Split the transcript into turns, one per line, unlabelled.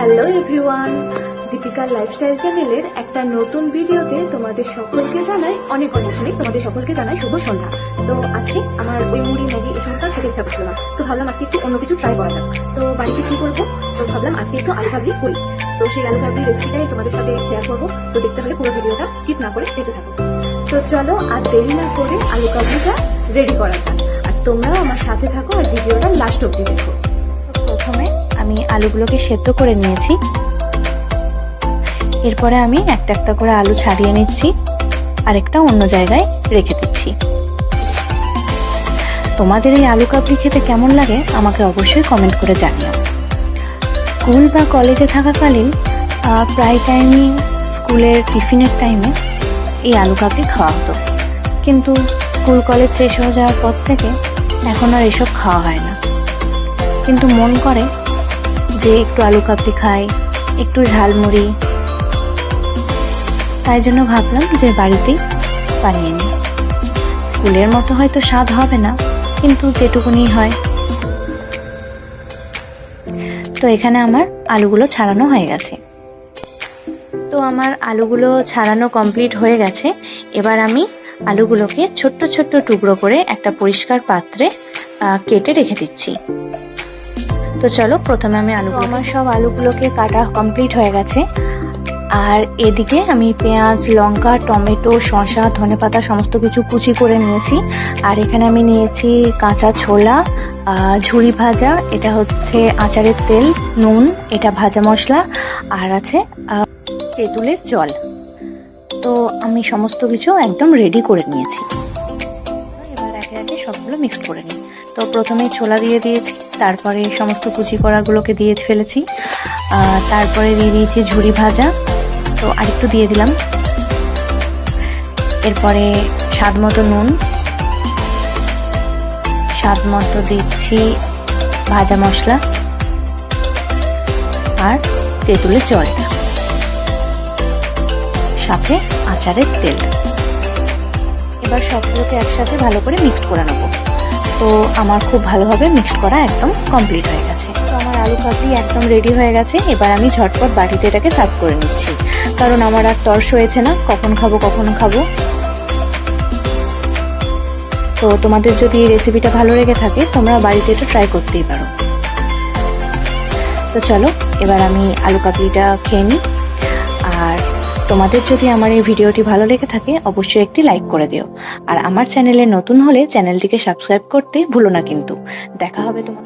Hello everyone, দীপিকার lifestyle চ্যানেলের একটা নতুন ভিডিওতে তোমাদের সকলকে জানাই অনেক অনেক অনেক, তোমাদের সকলকে জানাই শুভ সন্ধ্যা। তো আজকে আমার ওই মুড়ি ম্যাগি এই সমস্ত খেতে ইচ্ছা করছিল না। তো ভাবলাম আজকে একটু অন্য কিছু ট্রাই করা যাক। তো বাড়িতে কি করব? তো ভাবলাম আজকে একটু আলু কাবলি করি। তো সেই আলু কাবলি রেসিপিটাই তোমাদের সাথে শেয়ার করব। তো দেখতে হলে পুরো ভিডিওটা স্কিপ না করে দেখতে থাকো। তো চলো আর দেরি না করে আলু কাবলিটা রেডি করা যাক। আর তোমরাও আমার সাথে থাকো আর ভিডিওটা লাস্ট অব্দি দেখো।
প্রথমে আমি আলুগুলোকে সেদ্ধ করে নিয়েছি। এরপরে আমি একটা একটা করে আলু ছাড়িয়ে নিচ্ছি, আরেকটা অন্য জায়গায় রেখে দিচ্ছি। তোমাদের এই আলু কাবলি খেতে কেমন লাগে আমাকে অবশ্যই কমেন্ট করে জানিও। স্কুল বা কলেজে থাকাকালীন প্রায় টাইমই স্কুলের টিফিনের টাইমে এই আলু কাবলি খাওয়া হতো। কিন্তু স্কুল কলেজ শেষ হয়ে যাওয়ার পর থেকে এখন আর এসব খাওয়া হয় না। কিন্তু মন করে যে একটু আলু কাবলি খাই একটু ঝালমুড়ি। তাই জন্য ভাবলাম যে বাড়িতেই বানিয়ে নিই। স্কুলের মতো হয়তো স্বাদ হবে না, কিন্তু যেটুকুনি হয়। তো এখানে আমার আলুগুলো ছাড়ানো হয়ে গেছে। তো আমার আলুগুলো ছাড়ানো কমপ্লিট হয়ে গেছে। এবার আমি আলুগুলোকে ছোট্ট ছোট্ট টুকরো করে একটা পরিষ্কার পাত্রে কেটে রেখে দিচ্ছি। তো চলো প্রথমে আমি আলু আমার সব আলুগুলোকে কাটা কমপ্লিট হয়ে গেছে। আর এদিকে আমি পেঁয়াজ লঙ্কা টমেটো শসা ধনেপাতা সমস্ত কিছু কুচি করে নিয়েছি। আর এখানে আমি নিয়েছি কাঁচা ছোলা ঝুরি ভাজা এটা হচ্ছে আচারের তেল নুন এটা ভাজা মশলা আর আছে তেঁতুলের জল। তো আমি সমস্ত কিছু একদম রেডি করে নিয়েছি। এবার একে একে সবগুলো মিক্সড করে নিই। তো প্রথমেই ছোলা দিয়ে দিয়েছি, তারপরে সমস্ত কুচি করাগুলোকে দিয়ে ফেলেছি তারপরে দিয়ে দিয়েছি ঝুরি ভাজা, তো আরেকটু দিয়ে দিলাম। এরপরে স্বাদ মতো নুন, স্বাদ মতো দিচ্ছি ভাজা মশলা, আর তেঁতুলের জলটা সাথে আচারের তেল। এবার সবগুলোকে একসাথে ভালো করে মিক্সড করে নেব। তো আমার খুব ভালোভাবে মিক্সড করা একদম কমপ্লিট হয়ে গেছে। তো আমার আলু কাবলি একদম রেডি হয়ে গেছে, এবার আমি ঝটপট বাটিতে এটাকে সার্ভ করে নিচ্ছি। কারণ আমার আর তর্স হয়েছে না, কখন খাব কখন খাব। তো তোমাদের যদি এই রেসিপিটা ভালো লেগে থাকে, তোমরা বাড়িতে এটা ট্রাই করতেই পারো। তো চলো, এবার আমি আলু কাবলিটা খেয়ে নিই। আর তোমাদের যদি আমার এই ভিডিওটি ভালো লেগে থাকে, অবশ্যই একটি লাইক করে দিও। আর আমার চ্যানেলে নতুন হলে চ্যানেলটিকে সাবস্ক্রাইব করতে ভুলো না কিন্তু। দেখা হবে তোমার